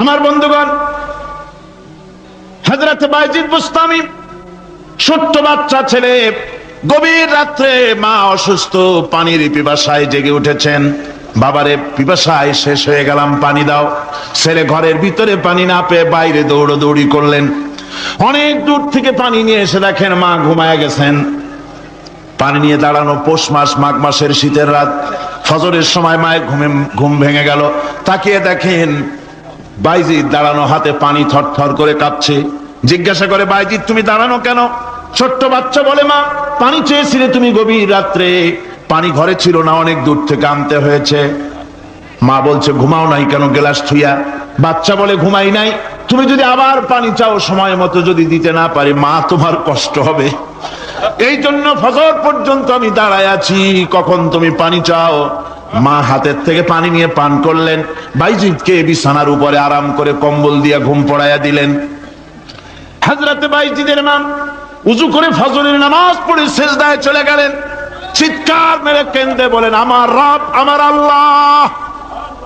আমার বন্ধুগণ হজরত বাইজিদ বুস্তামি ছোট্ট বাচ্চা ছেলে, গভীর রাত্রে মা অসুস্থ, পানির পিপাসায় জেগে উঠেছেন। বাবারে, পিপাসায় শেষ হয়ে গেলাম, পানি দাও। ছেলে ঘরের ভিতরে পানি না পেয়ে বাইরে দৌড়দৌড়ি করলেন। অনেক দূর থেকে পানি নিয়ে এসে দেখেন মা ঘুমায় গেছেন। পানি নিয়ে দাঁড়ানো পৌষ মাস, মাঘ মাসের শীতের রাত। ফজরের সময় মায়ের ঘুমে ঘুম ভেঙে গেল। তাকিয়ে দেখেন বাইজিৎ দাঁড়ানো হাতে পানি থরথর করে কাঁপছে। জিজ্ঞাসা করে বাইজিৎ তুমি দাঁড়ানো কেন? ছোট্ট বাচ্চা বলে মা, পানি চেয়েছিলে তুমি গভীর রাত্রে। পানি ঘরে ছিল না, অনেক দূর থেকে আনতে হয়েছে। মা বলছে, ঘুমাও নাই কেন গেলাস থুইয়া? বাচ্চা বলে, ঘুমাই নাই। তুমি যদি আবার পানি চাও, সময় মতো যদি দিতে না পারি, মা, তোমার কষ্ট হবে। এই জন্য ফজর পর্যন্ত আমি দাঁড়ায় আছি। কখন তুমি পানি চাও? মা হাতের থেকে পানি নিয়ে পান করলেন। বাইজিদকে বিছানার উপরে আরাম করে কম্বল দিয়ে ঘুম পড়াইয়া দিলেন। হাজরাতে বাইজিদের নাম উজু করে ফজরের নামাজ পড়ে শেষদায় চলে গেলেন। চিৎকার মেরে কেন্দ্রে বলেন, আমার রব, আমার আল্লাহ!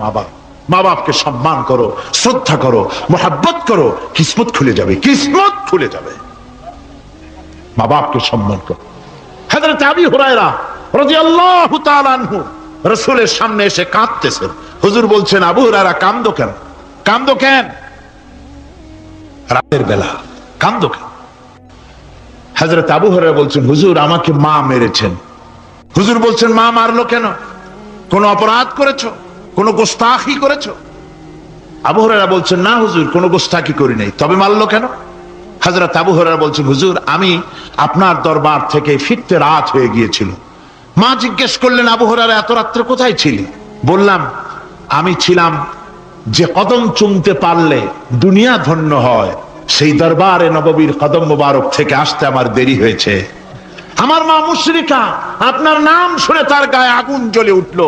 মা বাপ। মা বাপকে সম্মান করো, শ্রদ্ধা করো, মোহাব্বত করো, কিসমত খুলে যাবে, কিসমত খুলে যাবে। মা বাপকে সম্মান করো। হুরায়রা সামনে এসে কাঁদতেছেন। হুজুর বলছেন, আবু হুরায়রা, কান্দো কেন? কান্দো কেন? রাতের বেলা কান্দো কেন? হাজরত আবু বলছেন, হুজুর, আমাকে মা মেরেছেন। হুজুর বলছেন, মা মারলো কেন? কোন অপরাধ করেছ? কোন গোস্তাখি করেছ? আবু হরারা বলছেন, না হুজুর, কোন গোস্তাখি করি নাই। তবে মারলো কেন? হাজরত আবু হরারা বলছেন, হুজুর, আমি আপনার দরবার থেকে ফিরতে রাত হয়ে গিয়েছিল। মা জিজ্ঞেস করলেন, আবু হরারা এত রাত্রে কোথায় ছিলি? বললাম, আমি ছিলাম যে কদম চুমতে পারলে দুনিয়া ধন্য হয়, সেই দরবারে নববীর কদম মোবারক থেকে আসতে আমার দেরি হয়েছে। আমার মা মুশরিকা, আপনার নাম শুনে তার গায়ে আগুন জ্বলে উঠল,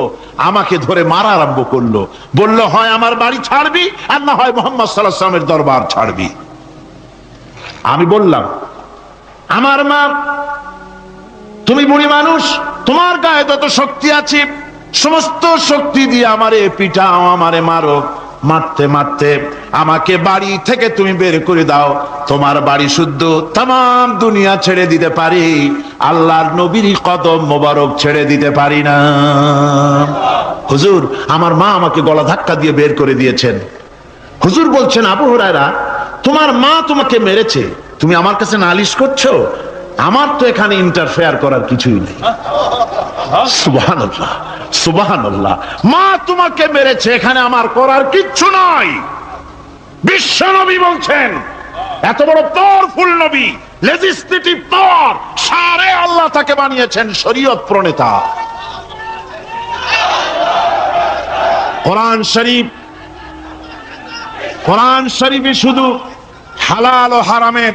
আমাকে ধরে মারা আরম্ভ করল। বলল, হয় আমার বাড়ি ছাড়বি, আর না হয় মোহাম্মদ সাল্লামের দরবার ছাড়বি। আমি বললাম, আমার মা, তুমি বুড়ি মানুষ, তোমার গায়ে তত শক্তি আছে, সমস্ত শক্তি দিয়ে আমারে পিটাও, আমারে মারো। মারতে মারতে আমাকে বাড়ি থেকে তুমি বের করে দাও। তোমার বাড়ি শুদ্ধ তাম দুনিয়া ছেড়ে দিতে পারি। আল্লাহর নবীর কদম মোবারক ছেড়ে দিতে পারি না। হুজুর, আমার মা আমাকে গলা ধাক্কা দিয়ে বের করে দিয়েছেন। হুজুর বলছেন, আবু হুরায়রা, তোমার মা তোমাকে মেরেছে। তুমি আমার কাছে নালিশ করছ? আমার তো এখানে ইন্টারফেয়ার করার কিছুই নেই। সুবাহান সুবাহান মা তোমাকে মেরেছে এখানে আমার করার কিচ্ছু নাই। বিশ্ব নবী বলছেন এত বড় পাওয়ারফুল নবী লেজিসলেটিভ পাওয়ার সারে আল্লাহ তাকে বানিয়েছেন শরীয়ত প্রণেতা। কোরআন শরীফ কোরআন শরীফে শুধু হালাল ও হারামের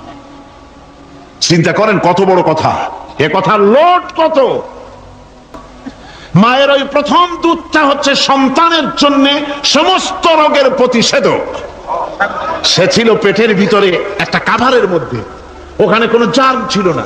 চিন্তা করেন কত বড় কথা। এ কথা লোট কত? মায়ের ওই প্রথম দুধটা হচ্ছে সন্তানের জন্য সমস্ত রোগের প্রতিষেধক। সে ছিল পেটের ভিতরে একটা কাভারের মধ্যে। ওখানে কোনো জার্ম ছিল না।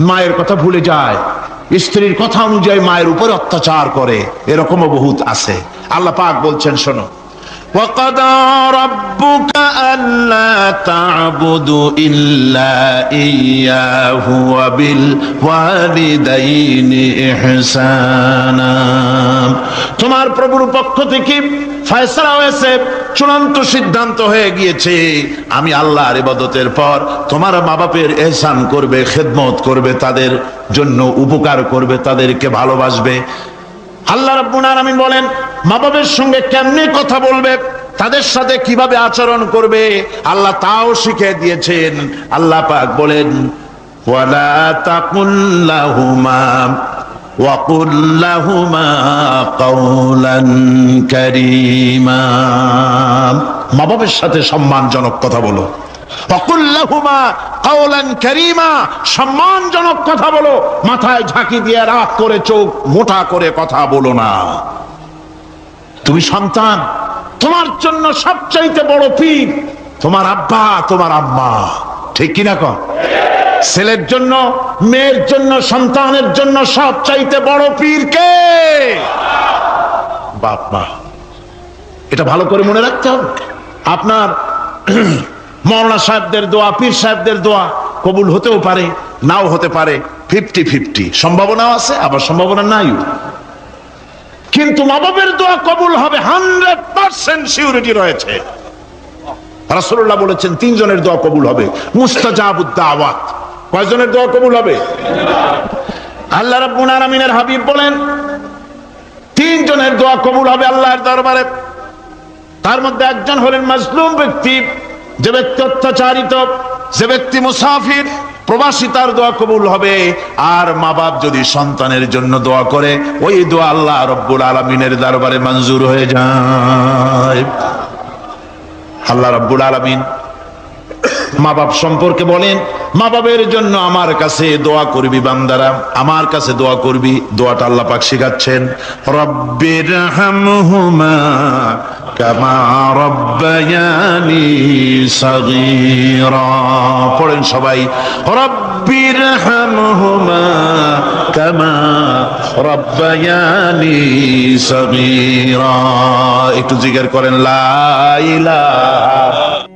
মায়ের কথা ভুলে যায়। স্ত্রীর কথা অনুযায়ী মায়ের উপর অত্যাচার করে। এরকমও বহুত আছে। আল্লাহ পাক বলছেন, শোনো। وقضى ربك ألا تعبدوا إلا إياه وبالوالدين إحسانا তোমার প্রভুর পক্ষ থেকে ফয়সলা হয়েছে চূড়ান্ত সিদ্ধান্ত হয়ে গিয়েছে আমি আল্লাহর ইবাদতের পর তোমার মা বাপের এহসান করবে খেদমত করবে তাদের জন্য উপকার করবে তাদেরকে ভালোবাসবে আল্লাহ রাব্বুল আলামিন বলেন মা বাবার সঙ্গে কেমনে কথা বলবে তাদের সাথে কিভাবে আচরণ করবে আল্লাহ তাও শিখে দিয়েছেন আল্লাহ পাক বলেন ولا تقل لهما وقل لهما قولا كريما মা বাবার সাথে সম্মানজনক কথা বলো অকুল্লাহুমা কাওলান কারীমা সম্মানজনক কথা বলো, মাথায় ঝাঁকি দিয়ে রাগ করে চোখ মোটা করে কথা বলো না। তুমি সন্তান, তোমার জন্য সবচাইতে বড় পীর তোমার আব্বা, তোমার আম্মা। ঠিক কিনা কন ছেলের জন্য, মেয়ের জন্য, সন্তানের জন্য সবচাইতে বড় পীর কে? বাপ মা। এটা ভালো করে মনে রাখতে হবে। আপনার মৌলানা সাহেবদের দোয়া, পীর সাহেবদের দোয়া কবুল হতেও পারে, নাও হতে পারে। Fifty fifty. সম্ভাবনাও আছে, আবার সম্ভাবনা নাই কিন্তু মা দোয়া কবুল হবে হান্ড্রেড পার্সেন্ট সিউরিটি রয়েছে। রাসূলুল্লাহ বলেছেন, তিনজনের দোয়া কবুল হবে। মুস্তাজাবুদ্দা আওয়াত কয়জনের দোয়া কবুল হবে? আল্লাহ রাব্বুল আলামিনের হাবিব বলেন, তিনজনের দোয়া কবুল হবে আল্লাহর দরবারে। তার মধ্যে একজন হলেন মাজলুম ব্যক্তি। যে ব্যক্তি অত্যাচারিত, যে ব্যক্তি মুসাফির, প্রবাসী তার দোয়া কবুল হবে। আর মা বাপ যদি সন্তানের জন্য দোয়া করে, ওই দোয়া আল্লাহ রব্বুল আলমিনের দরবারে মঞ্জুর হয়ে যায়। আল্লাহ রব্বুল আলমিন মা বাপ সম্পর্কে বলেন মা বাবের জন্য আমার কাছে দোয়া করবি বান্দারা, আমার কাছে দোয়া করবি, দোয়াটা আল্লাহ পাক শিখাচ্ছেন। রব্বির হামহুমা কামা রব্বায়ানি সাগীরা। পড়েন সবাই, রব্বির হামহুমা কামা রব্বায়ানি সাগীরা। একটু জিজ্ঞেস করেন, লা ইলাহা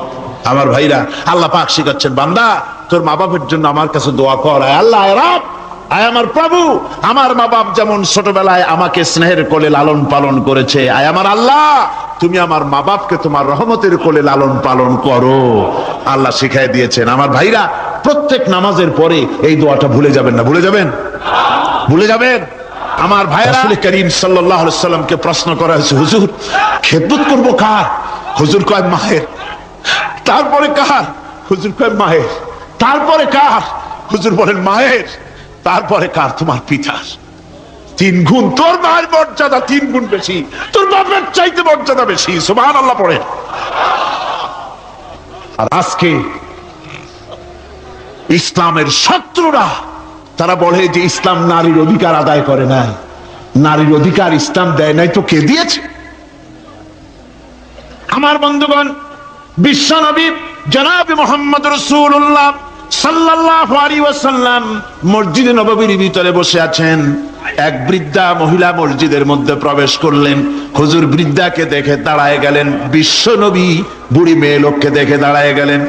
আমার ভাইরা, আল্লাহ পাক শিখাচ্ছেন, বান্দা, তোর মা বাপের জন্য আমার কাছে দোয়া কর। আল্লাহ রব। আয় আমার প্রভু। আমার মা বাপ যেমন ছোটবেলায় আমাকে স্নেহের কোলে লালন পালন করেছে, আয় আমার আল্লাহ। তুমি আমার মা বাপকে তোমার রহমতের কোলে লালন পালন করো। আল্লাহ শিখাই দিয়েছেন। আমার ভাইরা, প্রত্যেক নামাজের পরে এই দোয়াটা ভুলে যাবেন না। ভুলে যাবেন? ভুলে যাবেন? আমার ভাইরা করিম আলাইহি সাল্লামকে প্রশ্ন করা হয়েছে, হুজুর, খেদমত করব কার? হুজুর কয়, মায়ের। তারপরে কার হুজুর কয়, মায়ের। তারপরে কার হুজুর বলেন, মায়ের। তারপরে কার? তোমার পিতার। তিন গুণ তোর মায়ের মর্যাদা তিন গুণ বেশি। তোর বাপের চাইতে মর্যাদা বেশি। সুবহান আল্লাহ পড়ে আর আজকে ইসলামের শত্রুরা, তারা বলে যে ইসলাম নারীর অধিকার আদায় করে নাই। নারীর অধিকার ইসলাম দেয় নাই, তো কে দিয়েছে? আমার বন্ধুগণ বিশ্বনবী জনাব মোহাম্মদ রসুল্লাহ নববীর ভিতরে বসে আছেন। এক বৃদ্ধা মহিলা মসজিদের মধ্যে প্রবেশ করলেন। হুজুর বৃদ্ধাকে দেখে দাঁড়ায় গেলেন। বিশ্ব নবী বুড়ি মেয়ে লোককে দেখে দাঁড়ায় গেলেন।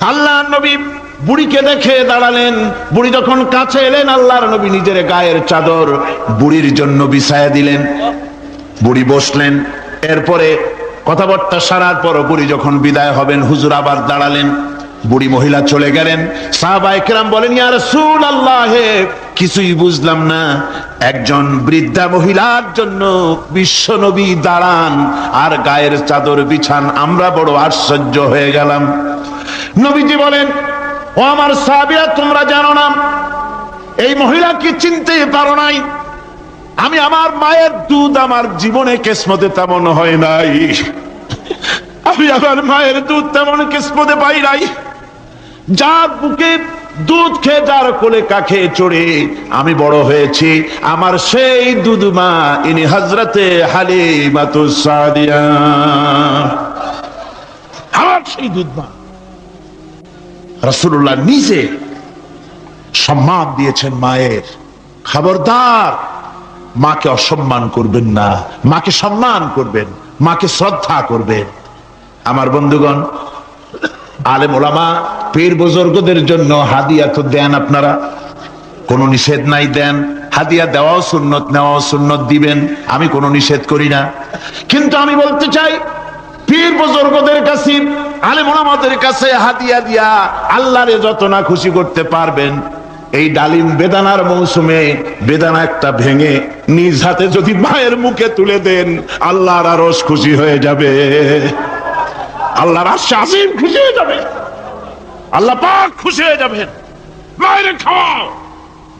আল্লাহ নবী বুড়িকে দেখে দাঁড়ালেন। বুড়ি যখন কাছে এলেন, আল্লাহর নবী নিজের গায়ের চাদর বুড়ির জন্য বিছায়া দিলেন। বুড়ি বসলেন। এরপরে কথাবার্তা সারার পর বুড়ি যখন বিদায় হবেন, হুজুর আবার দাঁড়ালেন। বুড়ি মহিলা চলে গেলেন। সাহাবা একরাম বলেন, ইয়া রাসূলুল্লাহ কিছুই বুঝলাম না। একজন বৃদ্ধা মহিলার জন্য বিশ্ব নবী দাঁড়ান আর গায়ের চাদর বিছান। আমরা বড় আশ্চর্য হয়ে গেলাম। নবীজি বলেন, ও আমার সাহাবীরা, তোমরা জানো না, এই মহিলাকে চিনতে পারো নাই। আমি আমার মায়ের দুধ আমার জীবনে কেসমতে তেমন হয় নাই। আমি আমার মায়ের দুধ তেমন কিসমতে পাই নাই। যার বুকে দুধ খেয়ে, যার কোলে কাখে চড়ে আমি বড় হয়েছি। আমার সেই দুধ মা, ইনি হজরতে হালিমাতু সাদিয়া। আমার সেই দুধ মা। রসুল্লাহ নিজে সম্মান দিয়েছেন মায়ের। খবরদার মাকে অসম্মান করবেন না, মাকে সম্মান করবেন, মাকে শ্রদ্ধা করবেন। আমার বন্ধুগণ, আলেম ওলামা, পীর বুজুর্গদের জন্য হাদিয়া তো দেন আপনারা। কোনো নিষেধ নাই দেন। হাদিয়া দেওয়াও সুন্নত, নেওয়াও সুন্নত দিবেন। আমি কোনো নিষেধ করি না। কিন্তু আমি বলতে চাই, পীর বুজুর্গদের কাছে, আলেম ওলামাদের কাছে হাদিয়া দিয়া আল্লাহরে যত না খুশি করতে পারবেন এই ডালিম বেদানার মৌসুমে বেদানা একটা ভেঙে নিজ হাতে যদি মায়ের মুখে তুলে দেন, আল্লাহর আরস খুশি হয়ে যাবে। আল্লাহর খুশি হয়ে যাবে। আল্লাহ পাক খুশি হয়ে যাবেন। মায়ের খাওয়াও।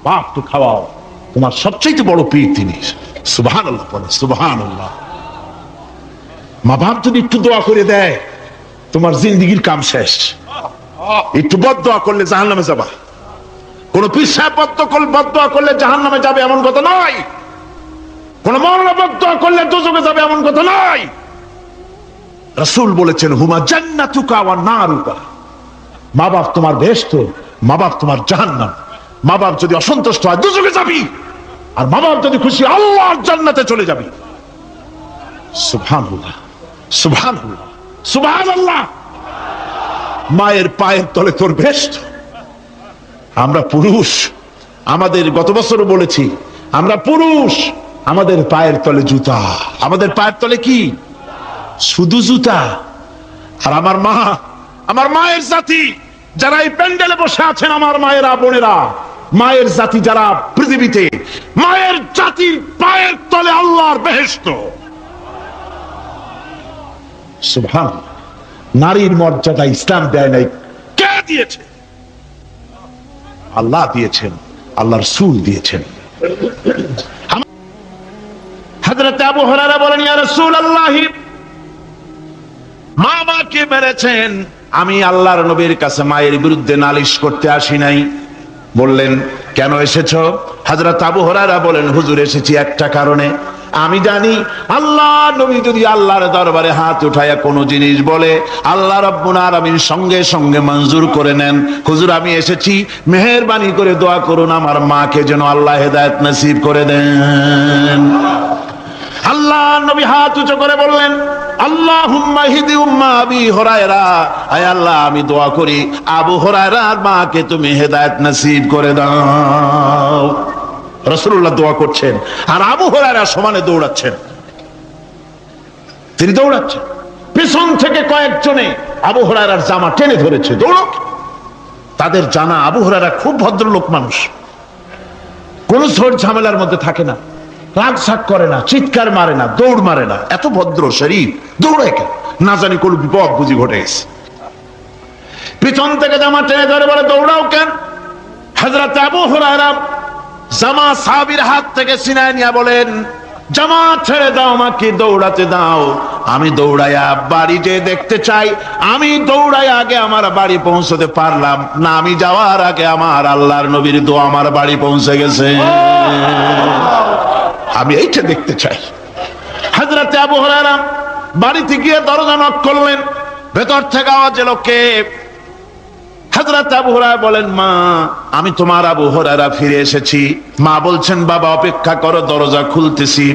বাপ তো খাওয়াও। তোমার সবচেয়ে বড় পীর তিনি। সুবহান আল্লাহ সুবহান আল্লাহ মা বাপ যদি একটু দোয়া করে দেয়, তোমার জিন্দিগির কাম শেষ। একটু বদ দোয়া করলে জাহান নামে যাবা। কোন করলে জাহান নামে যাবে এমন কথা নয়। কোন মরণা বদয়া করলে দুযোগে যাবে এমন কথা নয়। রসুল বলেছেন, হুমা জান্নাতুকা ওয়া নারুকা। মা বাপ তোমার বেহেশত মা বাপ তোমার জাহান্নাম। মা বাপ যদি অসন্তুষ্ট হয় দুযোগে যাবি। আর মা বাপ যদি খুশি, আল্লাহর জান্নাতে চলে যাবি। সুবহানাল্লাহ সুবহানাল্লাহ সুবহানাল্লাহ। মায়ের পায়ের তলে তোর বেহেশত আমরা পুরুষ। আমাদের গত বছরও বলেছি, আমরা পুরুষ। আমাদের পায়ের তলে জুতা। আমাদের পায়ের তলে কি? শুধু জুতা। আর আমার মা, আমার মায়ের জাতি, যারা এই প্যান্ডেলে বসে আছেন আমার মায়েরা, বোনেরা, মায়ের জাতি যারা পৃথিবীতে, মায়ের জাতির পায়ের তলে আল্লাহর বেহেস্ত নারীর মর্যাদা ইসলাম দেয় নাই। কে দিয়েছে? আল্লাহ দিয়েছেন আল্লাহর সুল দিয়েছেন। মেরেছেন। আমি আল্লাহর নবীর কাছে মায়ের বিরুদ্ধে নালিশ করতে আসি নাই। বললেন, কেন এসেছ? হযরত আবু হুরায়রা বলেন, হুজুর, এসেছি একটা কারণে। আমি জানি আল্লাহ নবী যদি আল্লাহর দরবারে হাত উঠায়া কোন জিনিস বলে, আল্লাহ রব্বুল আলামিন সঙ্গে সঙ্গে মঞ্জুর করে নেন। হুজুর, আমি এসেছি, মেহেরবানি করে দোয়া করুন আমার মাকে যেন আল্লাহ হেদায়েত নসিব করে দেন। আল্লাহ নবী হাত উঁচু করে বললেন আল্লাহ, আমি দোয়া করি, আবু হরায়রার মাকে তুমি হেদায়েত নসিব করে দাও। রসুল্লাহ দোয়া করছেন। আর আবু হরায়রা সমানে দৌড়াচ্ছেন। তিনি দৌড়াচ্ছেন। পিছন থেকে কয়েকজনে আবু হরায়রার জামা টেনে ধরেছে। দৌড়ক তাদের জানা আবু হরায়রা খুব ভদ্রলোক মানুষ। কোন ঝোড় ঝামেলার মধ্যে থাকে না। রাগ সাগ করে না, চিৎকার মারে না, দৌড় মারে না। এত ভদ্র শরীর দৌড়ায় কেন না জানি কোন বিপদ বুঝি ঘটে গেছে। পিছন থেকে জামা টেনে ধরে বলে, দৌড়াও কেন? হাজরত আবু হুরায়রা জামা সাহাবীর হাত থেকে সিনায় নিয়ে বলেন, জামা ছেড়ে দাও আমাকে, দৌড়াতে দাও। আমি দৌড়াইয়া বাড়ি যে দেখতে চাই। আমি দৌড়াই আগে আমার বাড়ি পৌঁছতে পারলাম না। আমি যাওয়ার আগে আমার আল্লাহর নবীর দো আমার বাড়ি পৌঁছে গেছে। আমি এইটা দেখতে চাই। হাজরাতে আবু বাড়িতে গিয়ে দরজা নক করলেন। ভেতর থেকে আওয়াজ এলো, কে? হাজরাত আবু হুরায়রা বলেন মা আমি তোমার আবু হুরায়রা ফিরে এসেছি। মা বলছেন বাবা অপেক্ষা করো দরজা খুলতেছি।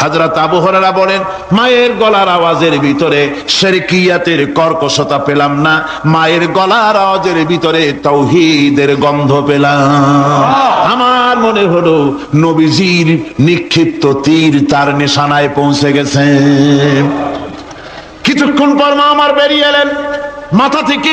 হাজরাত আবু হুরায়রা বলেন মায়ের গলার আওয়াজের ভিতরে শেরকিয়াতের কর্কশতা পেলাম না। মায়ের গলার আওয়াজের ভিতরে তৌহিদের গন্ধ পেলাম। আমার মনে হলো নবীজির নিক্ষিপ্ত তীর তার নিশানায় পৌঁছে গেছে। কিছুক্ষণ পর মা আমার বেরিয়ে এলেন। মাথা থেকে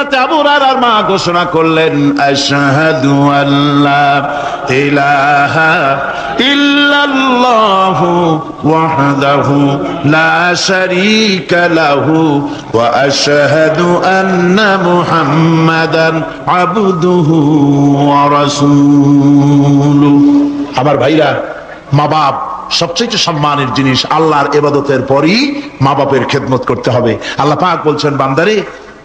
হাজরাতে আবু মা ঘোষণা করলেন আল্লাহ ইলাহা ইল্লাল্লাহু ওয়াহদাহু লা শারীকা লাহু ওয়া আন্না মুহাম্মাদান আবদুহু ওয়া রাসূলুহু। আমার ভাইরা মা বাপ সবচেয়ে সম্মানের জিনিস আল্লাহর এবাদতের পরই মা বাপের খেদমত করতে হবে। আল্লাহ পাক বলছেন, বান্দারে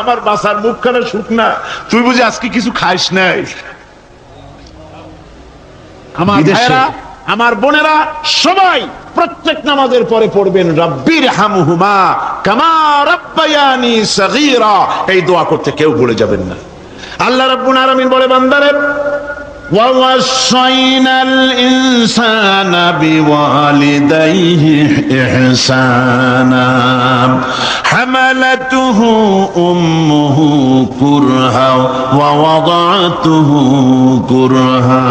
আমার বাসার মুখখানা শুকনা তুই বুঝি আজকে কিছু খাইস নাই? আমার আমার বোনেরা সবাই প্রত্যেক নামাজের পরে পড়বেন রব্বির হামহুমা কামা রব্বায়ানি সগীরা। এই দোয়া করতে কেউ ভুলে যাবেন না। আল্লাহ রাব্বুল আলামিন বলে বান্দারে ووصينا الإنسان بوالديه إحسانا. حملته أمه كرها ووضعته كرها.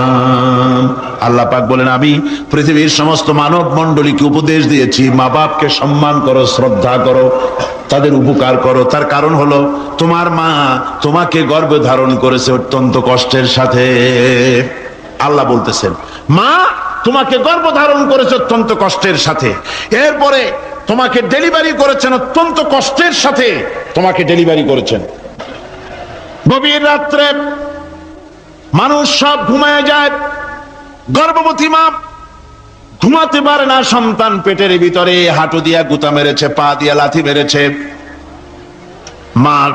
আল্লাহ পাক বলেন, আমি পৃথিবীর সমস্ত মানব মণ্ডলীকে উপদেশ দিয়েছি, মা বাপকে সম্মান করো, শ্রদ্ধা করো, তাদের উপকার করো। তার কারণ হলো, তোমার মা তোমাকে গর্ভে ধারণ করেছে অত্যন্ত কষ্টের সাথে। আল্লাহ বলতেছেন, মা তোমাকে গর্ভধারণ করেছে অত্যন্ত কষ্টের সাথে। এরপরে তোমাকে ডেলিভারি করেছেন অত্যন্ত কষ্টের সাথে। তোমাকে ডেলিভারি করেছেন। গভীর রাত্রে মানুষ সব ঘুমায় যায় গর্ভবতী মা, ঘুমাতে পারে না, সন্তান পেটের ভিতরে হাঁটু দিয়া গুতা মেরেছে, পা দিয়া লাথি মেরেছে। মা,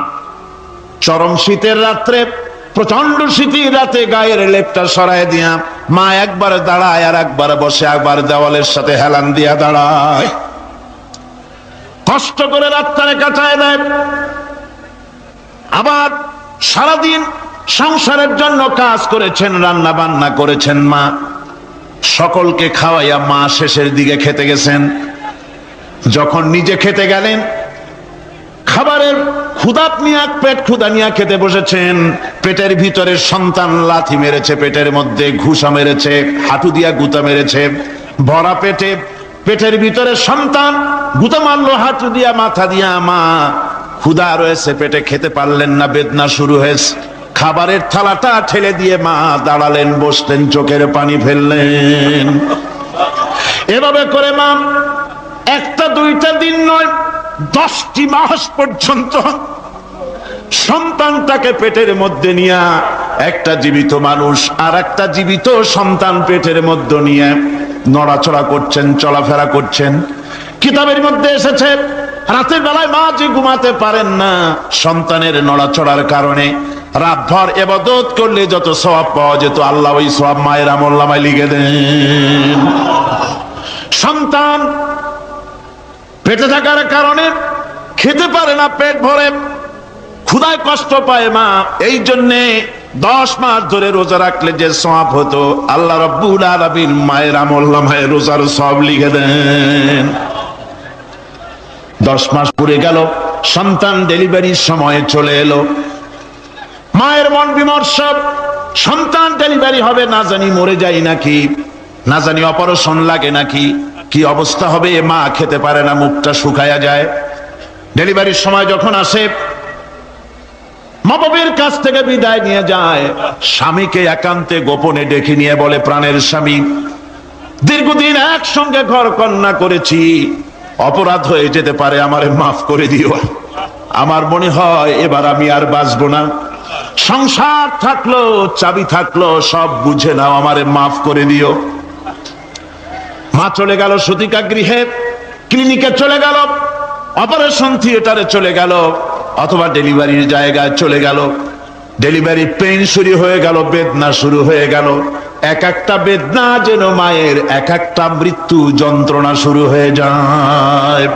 চরম শীতের রাত্রে প্রচণ্ড শীতের রাতে গায়ের লেপটা সরায় দিয়া, মা একবার দাঁড়ায় আর একবার বসে, একবার দেওয়ালের সাথে হেলান দিয়া দাঁড়ায়। কষ্ট করে রাত্রে কাটায় দেয়। আবার সারাদিন সংসারের জন্য কাজ করেছেন, রান্না বান্না করেছেন মা। সকলকে খাওয়াইয়া মা শেষের দিকে খেতে গেছেন। যখন নিজে খেতে গেলেন, খাবারের ক্ষুদাপ নিয়ে, পেট ক্ষুদা নিয়ে খেতে বসেছেন। পেটের ভিতরে সন্তান লাথি মেরেছে, পেটের মধ্যে ঘুষা মেরেছে, হাঁটু দিয়া গুতা মেরেছে। ভরা পেটে, পেটের ভিতরে সন্তান গুতা মারলো, হাঁটু দিয়া, মাথা দিয়া মা। ক্ষুদা রয়েছে, পেটে খেতে পারলেন না, বেদনা শুরু হয়েছে। খাবারের থালাটা ঠেলে দিয়ে মা দাঁড়ালেন, বসলেন, চোখের পানি ফেললেন। এভাবে করে মা, একটা দুইটা দিন নয়, দশটি মাস পর্যন্ত সন্তানটাকে পেটের মধ্যে নিয়ে, একটা জীবিত মানুষ আর একটা জীবিত সন্তান পেটের মধ্যে নিয়ে নড়াচড়া করছেন, চলাফেরা করছেন। কিতাবের মধ্যে এসেছে, রাতের বেলায় মা যে ঘুমাতে পারেন না, সন্তানের নড়াচড়ার কারণে রাতভর এবাদত করলে যত সওয়াব পাওয়া যেত, আল্লাহ ওই সব মায়ের আমল্লামায় লিখে দেন। সন্তান পেটে থাকার কারণে খেতে পারে না, পেট ভরে। ক্ষুদায় কষ্ট পায় মা, এই জন্যে দশ মাস ধরে রোজা রাখলে যে সব হতো, আল্লাহ রব্বুল আলমিন মায়ের আমল্লা মায়ের রোজার সব লিখে দেন। দশ মাস পুরে গেল, সন্তান ডেলিভারির সময় চলে এলো। মায়ের মন বিমর্ষ, সন্তান ডেলিভারি হবে, না জানি মরে যাই নাকি, না জানি অপারেশন লাগে নাকি, কি অবস্থা হবে এ মা খেতে পারে না, মুখটা শুকায়া যায়। ডেলিভারির সময় যখন আসে মা কাছ থেকে বিদায় নিয়ে যায়। স্বামীকে একান্তে গোপনে ডেকে নিয়ে বলে, প্রাণের স্বামী, দীর্ঘদিন একসঙ্গে ঘর কন্যা করেছি, অপরাধ হয়ে যেতে পারে, আমারে মাফ করে দিও। আমার মনে হয়, এবার আমি আর বাঁচবো না। সংসার থাকল, চাবি থাকল, সব বুঝে নাও, আমারে মাফ করে দিও। মা চলে গেল সতিকা গৃহে, ক্লিনিকে চলে গেল, অপারেশন থিয়েটারে চলে গেল, অথবা ডেলিভারির জায়গায় চলে গেল। ডেলিভারি পেইন শুরু হয়ে গেল, বেদনা শুরু হয়ে গেল। এক একটা বেদনা যেন মায়ের, এক একটা মৃত্যু যন্ত্রণা শুরু হয়ে যায়।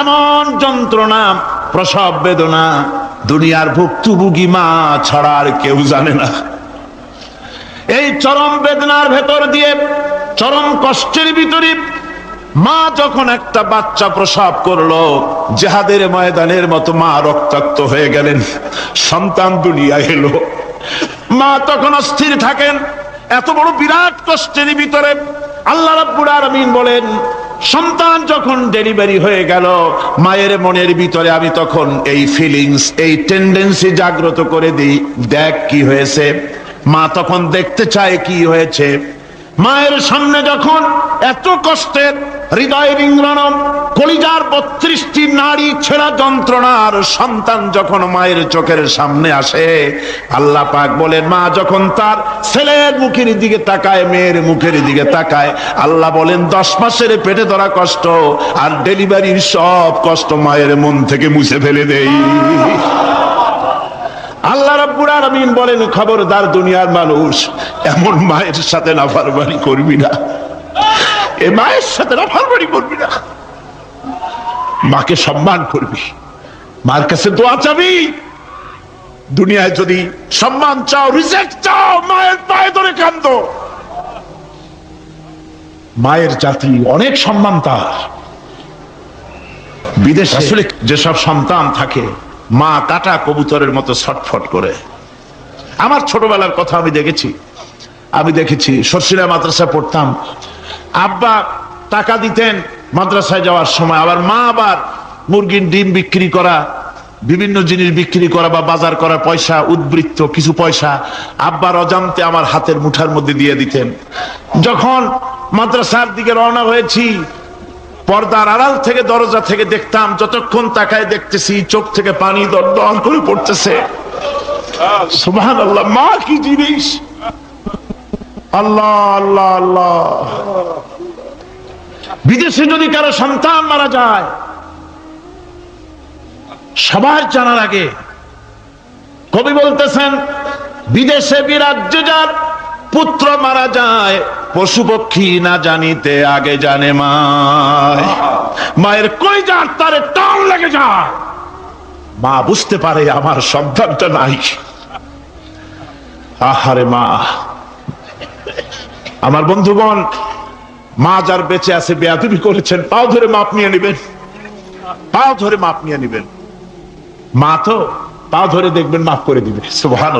এমন যন্ত্রণা, প্রসব বেদনা দুনিয়ার ভুক্তভোগী মা ছাড়া আর কেউ জানে না। এই চরম বেদনার ভেতর দিয়ে, চরম কষ্টের ভিতরে মা যখন একটা বাচ্চা প্রসব করল, জেহাদের ময়দানের মতো মা রক্তাক্ত হয়ে গেলেন, সন্তান দুনিয়া এলো। মা তখন অস্থির থাকেন, এত বড় বিরাট কষ্টের ভিতরে আল্লাহ রাব্বুল আলামিন বলেন সন্তান যখন ডেলিভারি হয়ে গেল, মায়ের মনের ভিতরে আমি তখন এই ফিলিংস এই টেন্ডেন্সি জাগ্রত করে দিই, দেখ কি হয়েছে। মা তখন দেখতে চায় কি হয়েছে। মায়ের সামনে যখন এত কষ্টের হৃদয় রিঙ্গনম কলিজার বত্রিশটি নারী ছেঁড়া যন্ত্রণার সন্তান যখন মায়ের চোখের সামনে আসে, আল্লাহ পাক বলেন, মা যখন তার ছেলের মুখের দিকে তাকায়, মেয়ের মুখের দিকে তাকায়, আল্লাহ বলেন, দশ মাসের পেটে ধরা কষ্ট আর ডেলিভারির সব কষ্ট মায়ের মন থেকে মুছে ফেলে দেই। আল্লাহ রাব্বুল আলামিন বলেন খবরদার দুনিয়ার মানুষ এমন মায়ের সাথে নাফরমানি করবি না। এ মায়ের সাথে নাফরমানি করবি না। মাকে সম্মান করবি। মার কাছে দোয়া চাবি। দুনিয়ায় যদি সম্মান চাও রিজেক্ট চাও মায়ের পায়ে ধরে কান্দ মায়ের জাতি অনেক সম্মান তার। বিদেশে আসলে যেসব সন্তান থাকে মা কাটা কবুতরের মতো ছটফট করে। আমার ছোটবেলার কথা আমি দেখেছি। আমি দেখেছি, সরসিরা মাদ্রাসা পড়তাম। আব্বা টাকা দিতেন মাদ্রাসায় যাওয়ার সময়। আবার মা আবার মুরগির ডিম বিক্রি করা, বিভিন্ন জিনিস বিক্রি করা বা বাজার করা, পয়সা, উদ্বৃত্ত, কিছু পয়সা আব্বার অজান্তে আমার হাতের মুঠার মধ্যে দিয়ে দিতেন। যখন মাদ্রাসার দিকে রওনা হয়েছি পর্দার আড়াল থেকে দরজা থেকে দেখতাম, যতক্ষণ তাকায় দেখতেছি চোখ থেকে পানি দর করে পড়তেছে। মা কি জিনিস? আল্লাহ আল্লাহ আল্লাহ। বিদেশে যদি কারও সন্তান মারা যায়, সবার জানার আগে কবি বলতেছেন, বিদেশে বিরাজ্য যার পুত্র মারা যায়, পশু পক্ষী না জানিতে আগে জানে মায় মায়ের কই যার তারে টান লেগে যায়। মা বুঝতে পারে আমার সন্তানটা নাই। আহারে মা। আমার বন্ধুগণ, মা যার বেঁচে আছে, বেয়াদবি করেছেন, পাও ধরে মাপ নিয়ে নেবেন। পাও ধরে মাপ নিয়ে নেবেন। মা তো পাও ধরে দেখবেন মাফ করে দিবে। সুবহান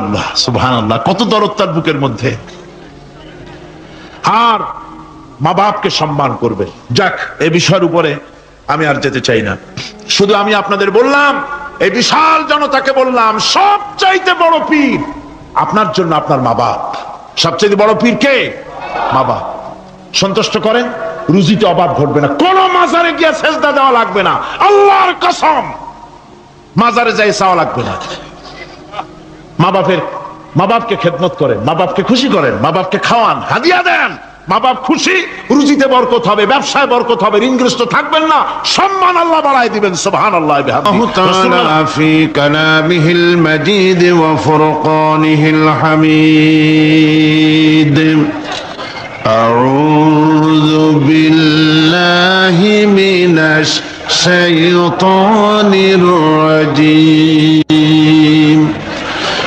আল্লাহ কত দরদ তার বুকের মধ্যে। আর মা বাপকে সম্মান করবে। যাক এ বিষয়ের উপরে আমি আর যেতে চাই না। শুধু আমি আপনাদের বললাম, এই বিশাল জনতাকে বললাম সব চাইতে বড় পীর আপনার জন্য আপনার মা বাপ। সবচেয়ে বড় পীর কে? মা বাপ। সন্তুষ্ট করেন, রুজিতে অভাব ঘটবে না। কোন মাজারে গিয়ে সেজদা দেওয়া লাগবে না। আল্লাহর কসম, মাজারে যাই চাওয়া লাগবে না। মা বাপের মা বাপকে খেদমত করেন মা বাপকে খুশি করেন মা বাপকে খাওয়ান হাদিয়া দেন। মা বাপ খুশি রুজিতে বরকত হবে ব্যবসায় বরকত হবে ঋণগ্রস্ত থাকবেন না সম্মান আল্লাহ বাড়ায় দিবেন সুবহান আল্লাহ ফি কালামিহিল মাজিদ ওয়া ফুরকানিহিল হামিদ। আউযু বিল্লাহি মিনাশ শাইতানির রাজীম।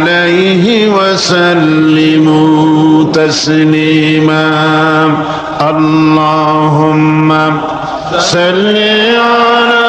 عليه وسلموا تسليما. اللهم صل على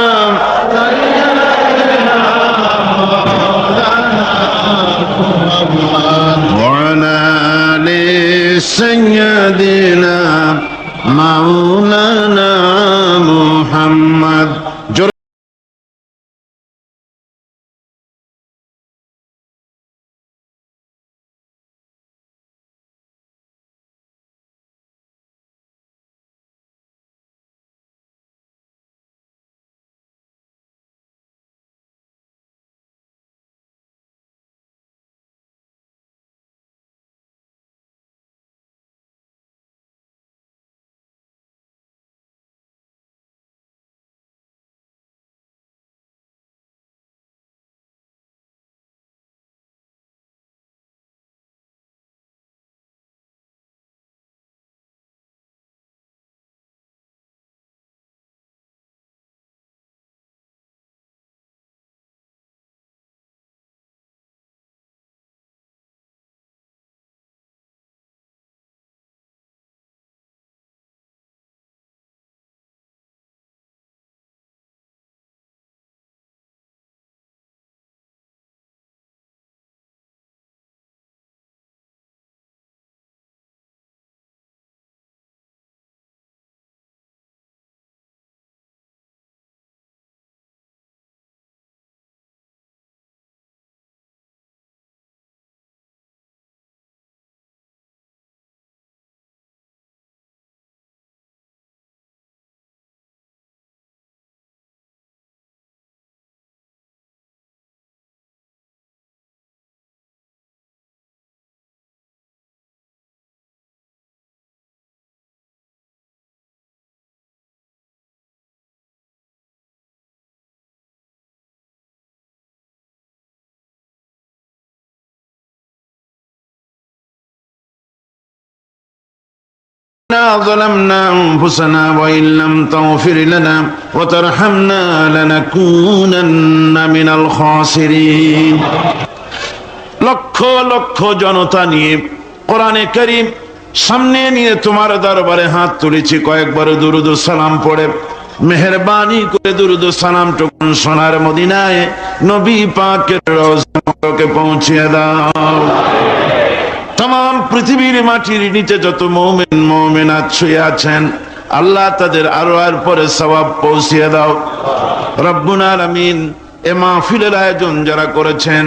ظلمنا أنفسنا وإن لم تغفر لنا وترحمنا لنكونن من الخاسرين লক্ষ লক্ষ জনতা নিয়ে কোরআনে করিম সামনে নিয়ে তোমার দরবারে হাত তুলেছি কয়েকবার দুরুদ সালাম পড়ে মেহরবানি করে দুরুদ সালাম টুকুন সোনার মদিনায় নবী পাকের রওজাকে পৌঁছিয়ে দাও তাম পৃথিবীর মাটির নিচে যত মৌমেন মৌমেনাত শুয়ে আছেন, আল্লাহ তাদের আরও আর পরে সবাব পৌঁছিয়ে দাও। রব্বুনার আমিন এ মাহফিলের আয়োজন যারা করেছেন